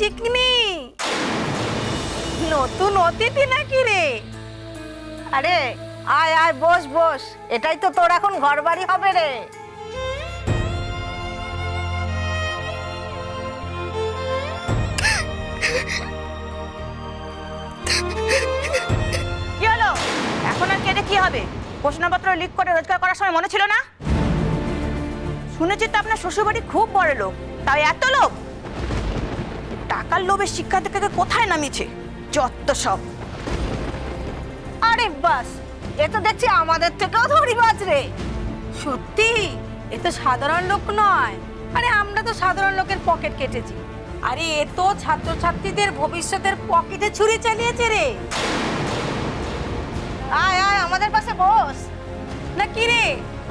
চিকনি। নতুন অতিথি নাকি রে? আরে, আয় আয়, বস বস। এটাই তো তোর এখন ঘরবাড়ি হবে রে। কি হলো? এখন আর কেটে কি হবে? প্রশ্নপত্র লিক করে রোজগার করার সময় মনে ছিল না? শুনেছি তো আপনার শ্বশুরবাড়ি খুব বড় লোক, তাই এত লোক? টাকার লোভে শিক্ষা থেকে কোথায় নামিয়েছে? যত সব। আরে বাস, এ তো দেখছি আমাদের থেকেও ধরিবাজ রে। সত্যি? এ তো সাধারণ লোক নয়। আরে আমরা তো সাধারণ লোকের পকেট কেটেছি। আরে এ তো ছাত্রছাত্রীদের ভবিষ্যতের পকেটে ছুরি চালিয়েছে রে। আয় আয়, আমাদের পাশে বস। না কি রে?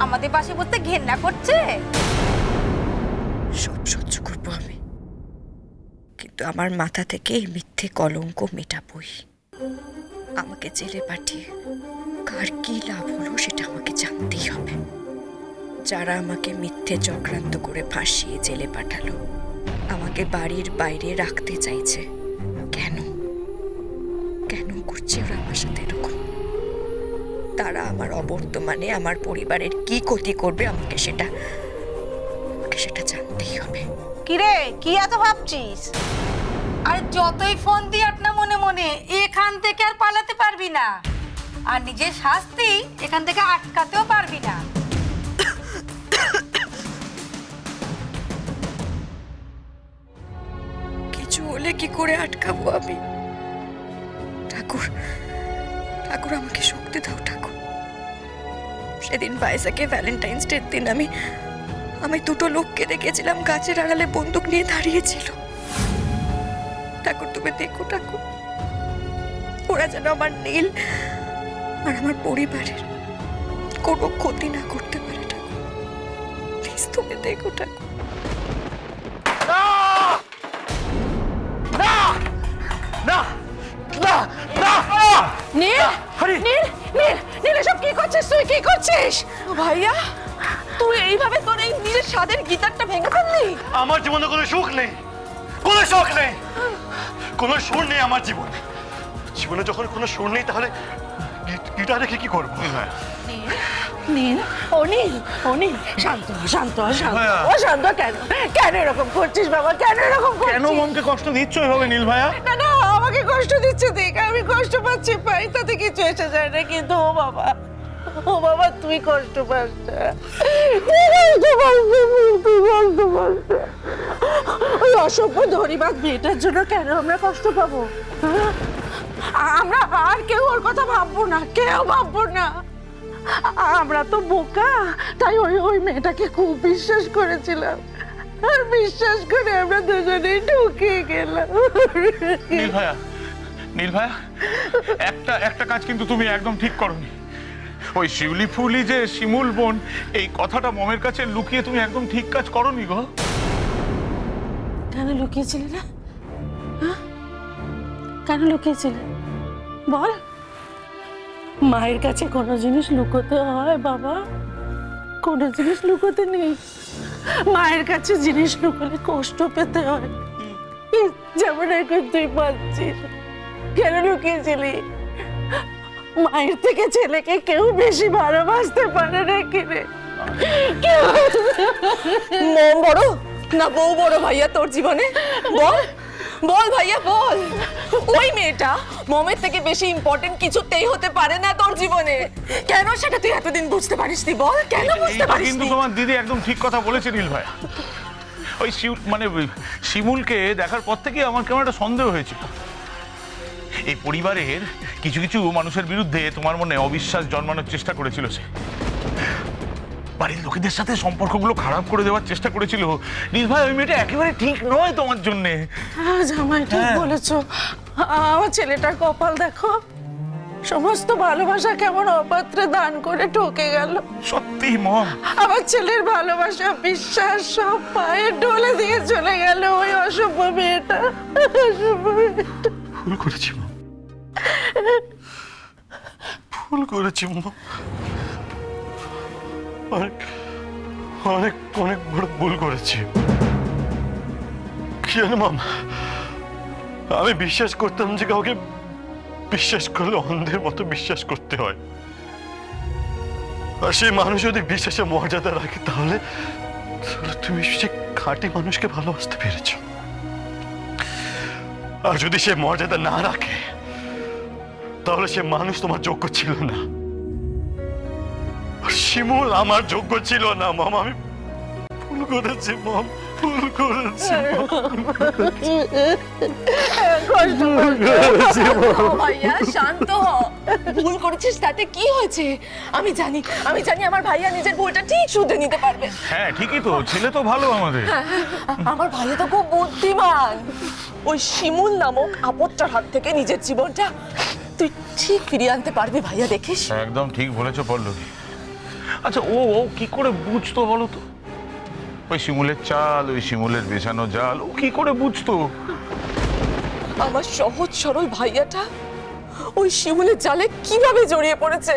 আমাদের পাশে বসতে ঘেন্না করছে? সব সহ্য করব আমি। আমার মাথা থেকে এই মিথ্যে কলঙ্ক মেটাবই। আমাকে জেলে পাঠিয়ে কার কি লাভ হলো সেটা আমাকে জানতেই হবে। যারা আমাকে মিথ্যে চক্রান্ত করে ফাঁসিয়ে জেলে পাঠালো, আমাকে বাড়ির বাইরে রাখতে চাইছে। কেন? কেন করছে ওরা আমার সাথে এরকম? তারা আমার অবর্তমানে আমার পরিবারের কি ক্ষতি করবে আমাকে সেটা আমাকে সেটা জানতেই হবে। কিরে, কি এত ভাবছিস? আর যতই ফোন দিই না মনে মনে, এখান থেকে আর পালাতে পারবি না। আর নিজের শাস্তি এখান থেকে আটকাতেও পারবি না। কিছু হলে কি করে আটকাবো আমি? ঠাকুর ঠাকুর আমাকে শক্তি দাও, ঠাকুর। সেদিন বাইসাকে ভ্যালেন্টাইন্স ডের দিন আমি আমি দুটো লোককে দেখেছিলাম, গাছের আড়ালে বন্দুক নিয়ে দাঁড়িয়েছিল তুমি দেখো ঠাকুর। ওরা যেন আমার নীল আর আমার পরিবারের কোনো ক্ষতি না করতে পারে ঠাকুর। প্লিজ তুমি দেখো ঠাকুর। না! না! না! না! নীল! আরে! নীল! নীল! নীল এসব কি করছিস তুই? কি করছিস? ভাইয়া তুই এইভাবে তোর এই নিজের স্বাদের গিটারটা ভেঙে ফেললি? আমার জীবনে কোনো সুখ নেই। কোনো শখ নেই। কোনো সুর নেই আমার জীবনে। জীবনে যখন কোনো সুর নেই তাহলে গিটার রেখে কি করব? নীল ও নীল ও শান্ত শান্ত শান্ত। ভাইয়া। ও শান্ত কেন? কেন এরকম করছিস বাবা? কেন এরকম করছিস? কেন মনকে কষ্ট দিচ্ছ এভাবে নীল ভাইয়া? না না আমাকে কষ্ট দিচ্ছে দেখ আমি কষ্ট পাচ্ছি পাই তাতে কিছু এসে যায় না কিন্তু ও বাবা। ও বাবা তুই কষ্ট পাস না। তুই কষ্ট পাস তুই কষ্ট পাস ওই অসভ্য ধরিবাদ মেয়েটার জন্য কেন আমরা কষ্ট পাবো? আমরা আর কেউ ওর কথা ভাববো না কেউ ভাববো না। আমরা তো বোকা তাই ওই ওই মেয়েটাকে খুব বিশ্বাস করেছিলাম। আর বিশ্বাস করে আমরা দুজনেই ঢুকে গেলাম। নীল ভাইয়া নীল ভাইয়া একটা একটা কাজ কিন্তু তুমি একদম ঠিক করনি। ওই শিউলি ফুলি যে শিমুল বোন, এই কথাটা মমের কাছে লুকিয়ে তুমি একদম ঠিক কাজ করনি গো। কেন লুকিয়েছিলি না? হ্যাঁ? কেন লুকিয়েছিলি? বল। মায়ের কাছে কোনো জিনিস লুকোতে হয় বাবা? কোনো জিনিস লুকোতে নেই। মায়ের কাছে জিনিস লুকোলে কষ্ট পেতে হয়। যেমন এখন তুই পাচ্ছিস। কেন লুকিয়েছিলি? মায়ের থেকে ছেলেকে কেউ বেশি ভালোবাসতে পারে না কিরে? মম বড়? না বউ বড় ভাইয়া তোর জীবনে? বল। বল ভাইয়া বল। ওই মেয়েটা মমের থেকে বেশি ইম্পর্টেন্ট কিছুতেই হতে পারে না তোর জীবনে। কেন সেটা তুই এতদিন বুঝতে পারিস নি বল কেন বুঝতে পারিস কিন্তু তোমার দিদি একদম ঠিক কথা বলেছে নীল ভাইয়া ওই শিউ মানে ওই শিমুলকে দেখার পর থেকে আমার কেমন একটা সন্দেহ হয়েছিল। এই পরিবারের কিছু কিছু মানুষের বিরুদ্ধে তোমার মনে অবিশ্বাস জন্মানোর চেষ্টা করেছিল সে। বাড়ির লোকেদের সাথে সম্পর্কগুলো খারাপ করে দেওয়ার চেষ্টা করেছিল। নীল ভাই ওই মেয়েটা একেবারে ঠিক নয় তোমার জন্যে। জামাই ঠিক হ্যাঁ। বলেছ। আমার ছেলেটার কপাল দেখো। সমস্ত ভালোবাসা কেমন অপাত্রে দান করে ঠকে গেল। সত্যি মম আমার ছেলের ভালোবাসা বিশ্বাস সব পায়ে ডলে দিয়ে চলে গেল। ওই অসভ্য মেয়েটা। অসভ্য মেয়েটা। ভুল করেছি মা। ভুল করেছি অনেক অনেক অনেক বড় ভুল করেছি। কি জানো, মাম? আমি বিশ্বাস করতাম যে কাউকে বিশ্বাস করলে অন্ধের মতো বিশ্বাস করতে হয়। আর সেই মানুষ যদি বিশ্বাসে মর্যাদা রাখে তাহলে তুমি সে খাঁটি মানুষকে ভালোবাসতে পেরেছ। আর যদি সে মর্যাদা না রাখে তাহলে সে মানুষ তোমার যোগ্য ছিল না। শিমুল আমার যোগ্য ছিল না মাম। আমি ভুল করেছি মম। ভুল করেছি ভাইয়া শান্ত হ। ভুল করেছিস তাতে কি হয়েছে? আমি জানি আমি জানি আমার ভাইয়া নিজের ভুলটা ঠিক শুধরে নিতে পারবে। হ্যাঁ ঠিকই তো। ছেলে তো ভালো আমাদের। আমার ভাইয়া তো খুব বুদ্ধিমান। ওই শিমুল নামক আপদটার হাত থেকে নিজের জীবনটা ঠিক ফিরিয়ে আনতে পারবি ভাইয়া দেখিস। একদম ঠিক বলেছ পল্লবী। আচ্ছা ও ও কি করে বুঝতো বলো তো? ওই শিমুলের চাল ওই শিমুলের বেছানো জাল ও কি করে বুঝতো? আমার সহজ সরল ভাইয়াটা ওই শিমুলের জালে কীভাবে জড়িয়ে পড়েছে?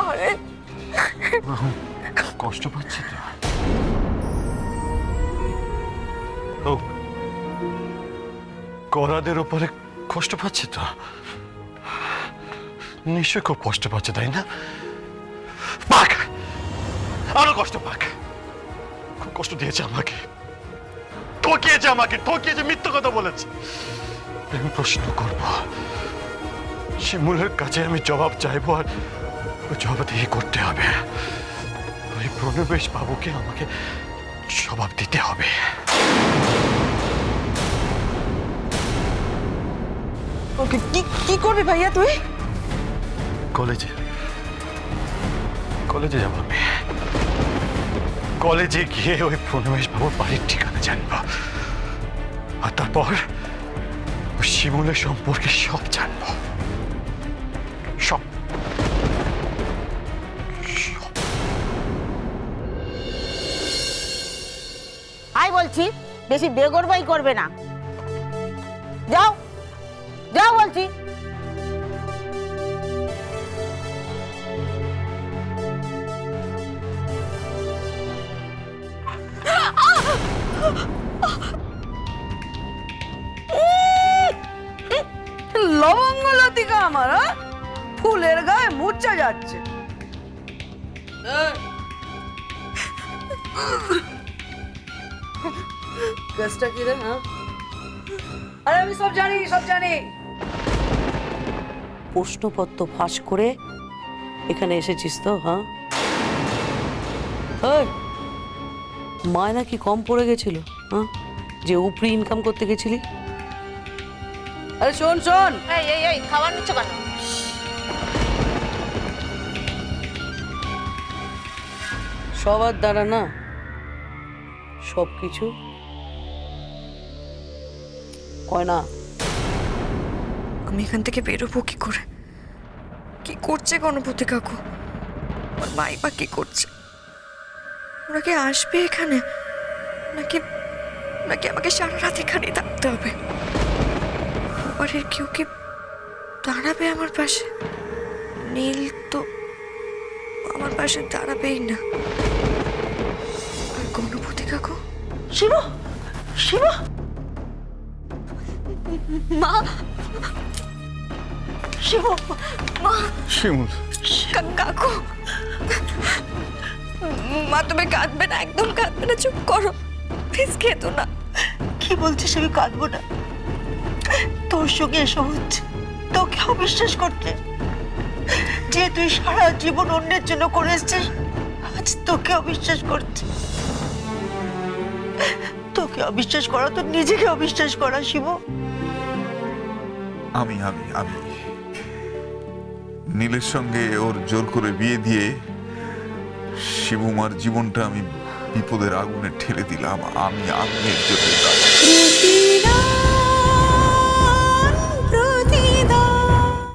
আরে! কষ্ট পাচ্ছি তো। ও করাদের ওপরে কষ্ট পাচ্ছে তো? নিশ্চয় খুব কষ্ট পাচ্ছে, তাই না? পাক! আরও কষ্ট পাক। খুব কষ্ট দিয়েছে আমাকে। ঠকিয়েছে আমাকে, ঠকিয়েছে, মিথ্য কথা বলেছে। আমি প্রশ্ন করব শিমুলের কাছে আমি জবাব চাইব আর ওই জবাবদিহি করতে হবে। ওই প্রণবেশ বাবুকে আমাকে জবাব দিতে হবে। ওকে, কি কি করবি ভাইয়া তুই? কলেজে। কলেজে যাব আমি। কলেজে গিয়ে ওই প্রণমেশ বাবুর বাড়ির ঠিকানা জানব। আর তারপর শিমুলের সম্পর্কে সব জানব। সব। আই বলছি, বেশি বেগরবাই করবে না। যাও যাও বলছি। লবঙ্গ লতিকা আমার হ্যাঁ? ফুলের গায়ে মূর্ছা যাচ্ছে। কেসটা কি রে হ্যাঁ? আরে আমি সব জানি সব জানি। প্রশ্নপত্র ফাঁস করে এখানে এসেছিস তো হ্যাঁ? এই, মায়না কি কম পড়ে গেছিল হ্যাঁ? যে উপরি ইনকাম করতে গেছিলি? আরে শোন শোন! এই এই এই খাবার নিচ্ছ কেন? সবার দ্বারা না সব কিছু হয় না। আমি এখান থেকে বেরোবো কি করে? কি করছে গণপতি কাকু? ওর মাই বা কি করছে? ওরা কি আসবে এখানে? নাকি নাকি আমাকে সারা রাত এখানেই থাকতে হবে? বাড়ির কেউ কি দাঁড়াবে আমার পাশে? নীল তো আমার পাশে দাঁড়াবেই না। আর গণপতি কাকু? শিব শিব। মা শিব মা। শিমুল। কা- কাকু। মা তুমি কাঁদবে না একদম কাঁদবে না চুপ করো। প্লিজ খেতো না। কি বলছিস আমি কাঁদবো না? তোর সঙ্গে এসব হচ্ছে। তোকে অবিশ্বাস করতে। যে তুই সারা জীবন অন্যের জন্য করে এসছিস আজ তোকে অবিশ্বাস করছে। তোকে অবিশ্বাস করা তো নিজেকে অবিশ্বাস করা শিব। আমি আমি আমি। নীলের সঙ্গে ওর জোর করে বিয়ে দিয়ে শিবুমার জীবনটা আমি বিপদের আগুনে ঠেলে দিলাম। আমি আমি এর জন্য